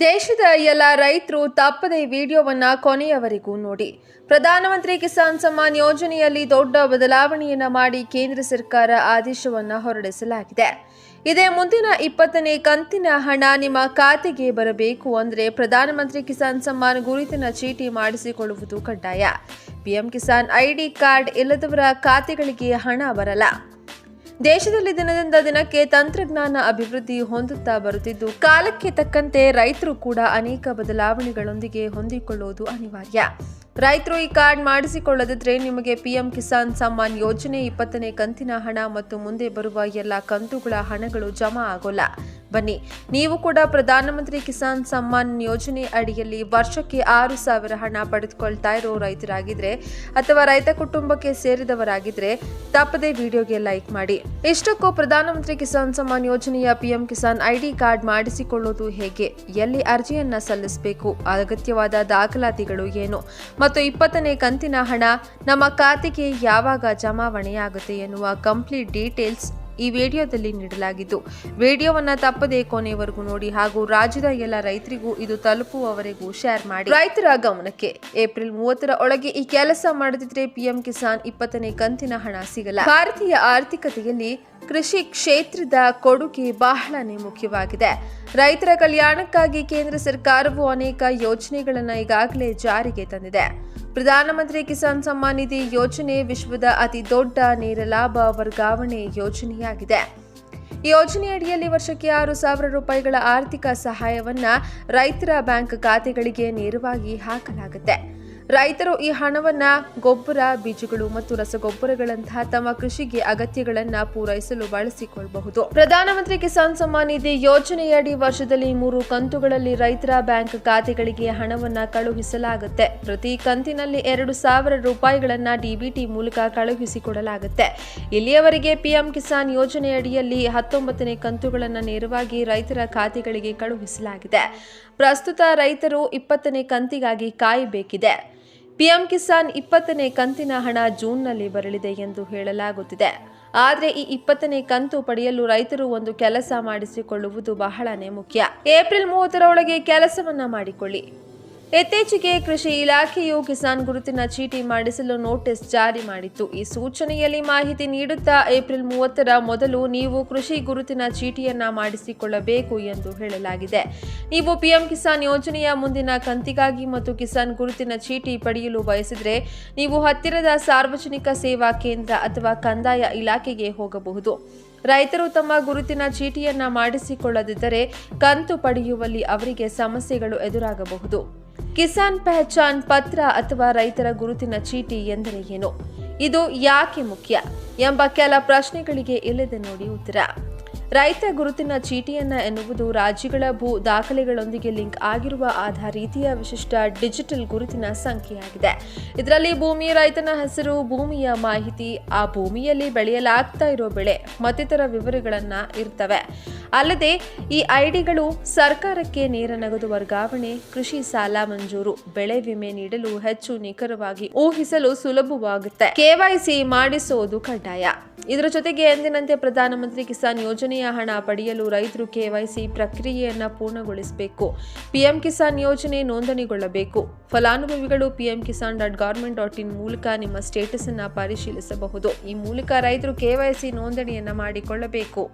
ದೇಶದ ಎಲ್ಲ ರೈತರು ತಪ್ಪದೆ ವಿಡಿಯೋವನ್ನ ಕೊನೆಯವರೆಗೂ ನೋಡಿ. ಪ್ರಧಾನಮಂತ್ರಿ ಕಿಸಾನ್ ಸಮ್ಮಾನ್ ಯೋಜನೆಯಲ್ಲಿ ದೊಡ್ಡ ಬದಲಾವಣೆಯನ್ನ ಮಾಡಿ ಕೇಂದ್ರ ಸರ್ಕಾರ ಆದೇಶವನ್ನ ಹೊರಡಿಸಲಾಗಿದೆ. ಇದೇ ಮುಂದಿನ ಇಪ್ಪತ್ತನೇ ಕಂತಿನ ಹಣ ನಿಮ್ಮ ಖಾತೆಗೆ ಬರಬೇಕು ಅಂದರೆ ಪ್ರಧಾನಮಂತ್ರಿ ಕಿಸಾನ್ ಸಮ್ಮಾನ್ ಗುರುತಿನ ಚೀಟಿ ಮಾಡಿಸಿಕೊಳ್ಳುವುದು ಕಡ್ಡಾಯ. ಪಿಎಂ ಕಿಸಾನ್ ಐಡಿ ಕಾರ್ಡ್ ಇಲ್ಲದವರ ಖಾತೆಗಳಿಗೆ ಹಣ ಬರಲ್ಲ. ದೇಶದಲ್ಲಿ ದಿನದಿಂದ ದಿನಕ್ಕೆ ತಂತ್ರಜ್ಞಾನ ಅಭಿವೃದ್ಧಿ ಹೊಂದುತ್ತಾ ಬರುತ್ತಿದ್ದು, ಕಾಲಕ್ಕೆ ತಕ್ಕಂತೆ ರೈತರು ಕೂಡ ಅನೇಕ ಬದಲಾವಣೆಗಳೊಂದಿಗೆ ಹೊಂದಿಕೊಳ್ಳುವುದು ಅನಿವಾರ್ಯ. ರೈತರು ಈ ಕಾರ್ಡ್ ಮಾಡಿಸಿಕೊಳ್ಳದಿದ್ರೆ ನಿಮಗೆ ಪಿಎಂ ಕಿಸಾನ್ ಸಮ್ಮಾನ್ ಯೋಜನೆ ಇಪ್ಪತ್ತನೇ ಕಂತಿನ ಹಣ ಮತ್ತು ಮುಂದೆ ಬರುವ ಎಲ್ಲ ಕಂತುಗಳ ಹಣಗಳು ಜಮಾ ಆಗೋಲ್ಲ. ಬನ್ನಿ. ನೀವು ಕೂಡ ಪ್ರಧಾನಮಂತ್ರಿ ಕಿಸಾನ್ ಸಮ್ಮಾನ್ ಯೋಜನೆ ಅಡಿಯಲ್ಲಿ ವರ್ಷಕ್ಕೆ ಆರು ಸಾವಿರ ಹಣ ಪಡೆದುಕೊಳ್ತಾ ಇರೋ ರೈತರಾಗಿದ್ರೆ ಅಥವಾ ರೈತ ಕುಟುಂಬಕ್ಕೆ ಸೇರಿದವರಾಗಿದ್ರೆ ತಪ್ಪದೇ ವಿಡಿಯೋಗೆ ಲೈಕ್ ಮಾಡಿ. ಇಷ್ಟಕ್ಕೂ ಪ್ರಧಾನಮಂತ್ರಿ ಕಿಸಾನ್ ಸಮ್ಮಾನ್ ಯೋಜನೆಯ ಪಿಎಂ ಕಿಸಾನ್ ಐಡಿ ಕಾರ್ಡ್ ಮಾಡಿಸಿಕೊಳ್ಳೋದು ಹೇಗೆ? ಎಲ್ಲಿ ಅರ್ಜಿಯನ್ನ ಸಲ್ಲಿಸಬೇಕು? ಅಗತ್ಯವಾದ ದಾಖಲಾತಿಗಳು ಏನು? ಮತ್ತು ಇಪ್ಪತ್ತನೇ ಕಂತಿನ ಹಣ ನಮ್ಮ ಖಾತೆಗೆ ಯಾವಾಗ ಜಮಾವಣೆಯಾಗುತ್ತೆ ಎನ್ನುವ ಕಂಪ್ಲೀಟ್ ಡೀಟೇಲ್ಸ್ ಈ ವಿಡಿಯೋದಲ್ಲಿ ನೀಡಲಾಗಿದ್ದು, ವಿಡಿಯೋವನ್ನ ತಪ್ಪದೇ ಕೊನೆಯವರೆಗೂ ನೋಡಿ ಹಾಗೂ ರಾಜ್ಯದ ಎಲ್ಲ ರೈತರಿಗೂ ಇದು ತಲುಪುವವರೆಗೂ ಶೇರ್ ಮಾಡಿ. ರೈತರ ಗಮನಕ್ಕೆ ಏಪ್ರಿಲ್ ಮೂವತ್ತರ ಒಳಗೆ ಈ ಕೆಲಸ ಮಾಡದಿದ್ರೆ ಪಿಎಂ ಕಿಸಾನ್ ಇಪ್ಪತ್ತನೇ ಕಂತಿನ ಹಣ ಸಿಗಲ್ಲ. ಭಾರತೀಯ ಆರ್ಥಿಕತೆಯಲ್ಲಿ ಕೃಷಿ ಕ್ಷೇತ್ರದ ಕೊಡುಗೆ ಬಹಳನೇ ಮುಖ್ಯವಾಗಿದೆ. ರೈತರ ಕಲ್ಯಾಣಕ್ಕಾಗಿ ಕೇಂದ್ರ ಸರ್ಕಾರವು ಅನೇಕ ಯೋಜನೆಗಳನ್ನು ಈಗಾಗಲೇ ಜಾರಿಗೆ ತಂದಿದೆ. ಪ್ರಧಾನಮಂತ್ರಿ ಕಿಸಾನ್ ಸಮ್ಮಾನ್ ನಿಧಿ ಯೋಜನೆ ವಿಶ್ವದ ಅತಿ ದೊಡ್ಡ ನೇರ ಲಾಭ ವರ್ಗಾವಣೆ ಯೋಜನೆಯಾಗಿದೆ. ಈ ಯೋಜನೆಯಡಿಯಲ್ಲಿ ವರ್ಷಕ್ಕೆ ಆರು ಸಾವಿರ ರೂಪಾಯಿಗಳ ಆರ್ಥಿಕ ಸಹಾಯವನ್ನು ರೈತರ ಬ್ಯಾಂಕ್ ಖಾತೆಗಳಿಗೆ ನೇರವಾಗಿ ಹಾಕಲಾಗುತ್ತೆ. ರೈತರು ಈ ಹಣವನ್ನ ಗೊಬ್ಬರ, ಬೀಜಗಳು ಮತ್ತು ರಸಗೊಬ್ಬರಗಳಂತಹ ತಮ್ಮ ಕೃಷಿಗೆ ಅಗತ್ಯಗಳನ್ನ ಪೂರೈಸಲು ಬಳಸಿಕೊಳ್ಳಬಹುದು ಪ್ರಧಾನಮಂತ್ರಿ ಕಿಸಾನ್ ಸಮ್ಮಾನ್ ನಿಧಿ ಯೋಜನೆಯಡಿ ವರ್ಷದಲ್ಲಿ ಮೂರು ಕಂತುಗಳಲ್ಲಿ ರೈತರ ಬ್ಯಾಂಕ್ ಖಾತೆಗಳಿಗೆ ಹಣವನ್ನ ಕಳುಹಿಸಲಾಗುತ್ತೆ. ಪ್ರತಿ ಕಂತಿನಲ್ಲಿ ಎರಡು ಸಾವಿರ ರೂಪಾಯಿಗಳನ್ನ ಡಿಬಿಟಿ ಮೂಲಕ ಕಳುಹಿಸಿಕೊಡಲಾಗುತ್ತೆ. ಇಲ್ಲಿಯವರೆಗೆ ಪಿಎಂ ಕಿಸಾನ್ ಯೋಜನೆಯಡಿಯಲ್ಲಿ ಹತ್ತೊಂಬತ್ತನೇ ಕಂತುಗಳನ್ನು ನೇರವಾಗಿ ರೈತರ ಖಾತೆಗಳಿಗೆ ಕಳುಹಿಸಲಾಗಿದೆ. ಪ್ರಸ್ತುತ ರೈತರು ಇಪ್ಪತ್ತನೇ ಕಂತಿಗಾಗಿ ಕಾಯಬೇಕಿದೆ. ಪಿಎಂ ಕಿಸಾನ್ ಇಪ್ಪತ್ತನೇ ಕಂತಿನ ಹಣ ಜೂನ್ನಲ್ಲಿ ಬರಲಿದೆ ಎಂದು ಹೇಳಲಾಗುತ್ತಿದೆ. ಆದರೆ ಈ ಇಪ್ಪತ್ತನೇ ಕಂತು ಪಡೆಯಲು ರೈತರು ಒಂದು ಕೆಲಸ ಮಾಡಿಸಿಕೊಳ್ಳುವುದು ಬಹಳನೇ ಮುಖ್ಯ. ಏಪ್ರಿಲ್ ಮೂವತ್ತರ ಒಳಗೆ ಕೆಲಸವನ್ನ ಮಾಡಿಕೊಳ್ಳಿ. ಇತ್ತೀಚೆಗೆ ಕೃಷಿ ಇಲಾಖೆಯು ಕಿಸಾನ್ ಗುರುತಿನ ಚೀಟಿ ಮಾಡಿಸಲು ನೋಟಿಸ್ ಜಾರಿ ಮಾಡಿತ್ತು. ಈ ಸೂಚನೆಯಲ್ಲಿ ಮಾಹಿತಿ ನೀಡುತ್ತಾ ಏಪ್ರಿಲ್ ಮೂವತ್ತರ ಮೊದಲು ನೀವು ಕೃಷಿ ಗುರುತಿನ ಚೀಟಿಯನ್ನ ಮಾಡಿಸಿಕೊಳ್ಳಬೇಕು ಎಂದು ಹೇಳಲಾಗಿದೆ. ನೀವು ಪಿಎಂ ಕಿಸಾನ್ ಯೋಜನೆಯ ಮುಂದಿನ ಕಂತಿಗಾಗಿ ಮತ್ತು ಕಿಸಾನ್ ಗುರುತಿನ ಚೀಟಿ ಪಡೆಯಲು ಬಯಸಿದರೆ ನೀವು ಹತ್ತಿರದ ಸಾರ್ವಜನಿಕ ಸೇವಾ ಕೇಂದ್ರ ಅಥವಾ ಕಂದಾಯ ಇಲಾಖೆಗೆ ಹೋಗಬಹುದು. ರೈತರು ತಮ್ಮ ಗುರುತಿನ ಚೀಟಿಯನ್ನ ಮಾಡಿಸಿಕೊಳ್ಳದಿದ್ದರೆ ಕಂತು ಪಡೆಯುವಲ್ಲಿ ಅವರಿಗೆ ಸಮಸ್ಯೆಗಳು ಎದುರಾಗಬಹುದು. ಕಿಸಾನ್ ಪಹಚಾನ್ ಪತ್ರ ಅಥವಾ ರೈತರ ಗುರುತಿನ ಚೀಟಿ ಎಂದರೆ ಏನು? ಇದು ಯಾಕೆ ಮುಖ್ಯ ಎಂಬ ಕೆಲ ಪ್ರಶ್ನೆಗಳಿಗೆ ಇಲ್ಲದೆ ನೋಡಿ ಉತ್ತರ. ರೈತ ಗುರುತಿನ ಚೀಟಿಯನ್ನ ಎನ್ನುವುದು ರಾಜ್ಯಗಳ ಭೂ ದಾಖಲೆಗಳೊಂದಿಗೆ ಲಿಂಕ್ ಆಗಿರುವ ಆಧಾರ ರೀತಿಯ ವಿಶಿಷ್ಟ ಡಿಜಿಟಲ್ ಗುರುತಿನ ಸಂಖ್ಯೆಯಾಗಿದೆ. ಇದರಲ್ಲಿ ಭೂಮಿ ರೈತನ ಹೆಸರು, ಭೂಮಿಯ ಮಾಹಿತಿ, ಆ ಭೂಮಿಯಲ್ಲಿ ಬೆಳೆಯಲಾಗ್ತಾ ಇರೋ ಬೆಳೆ ಮತ್ತಿತರ ವಿವರಗಳನ್ನ ಇರ್ತವೆ. ಅಲ್ಲದೆ ಈ ಐಡಿಗಳು ಸರ್ಕಾರಕ್ಕೆ ನೇರ ನಗದು ವರ್ಗಾವಣೆ, ಕೃಷಿ ಸಾಲ ಮಂಜೂರು, ಬೆಳೆ ವಿಮೆ ನೀಡಲು ಹೆಚ್ಚು ನಿಖರವಾಗಿ ಊಹಿಸಲು ಸುಲಭವಾಗುತ್ತೆ. ಕೆವೈಸಿ ಮಾಡಿಸುವುದು ಕಡ್ಡಾಯ. ಇದರ ಜೊತೆಗೆ ಎಂದಿನಂತೆ ಪ್ರಧಾನಮಂತ್ರಿ ಕಿಸಾನ್ ಯೋಜನೆಯ ಹಣ ಪಡೆಯಲು ರೈತರು ಕೆವೈಸಿ ಪ್ರಕ್ರಿಯೆಯನ್ನ ಪೂರ್ಣಗೊಳಿಸಬೇಕು. ಪಿಎಂ ಕಿಸಾನ್ ಯೋಜನೆ ನೋಂದಣಿಗೊಳ್ಳಬೇಕು. ಫಲಾನುಭವಿಗಳು PM Kisan dot government dot in ಮೂಲಕ ನಿಮ್ಮ ಸ್ಟೇಟಸ್ ಅನ್ನ ಪರಿಶೀಲಿಸಬಹುದು. ಈ ಮೂಲಕ ರೈತರು ಕೆವೈಸಿ ನೋಂದಣಿಯನ್ನ ಮಾಡಿಕೊಳ್ಳಬೇಕು.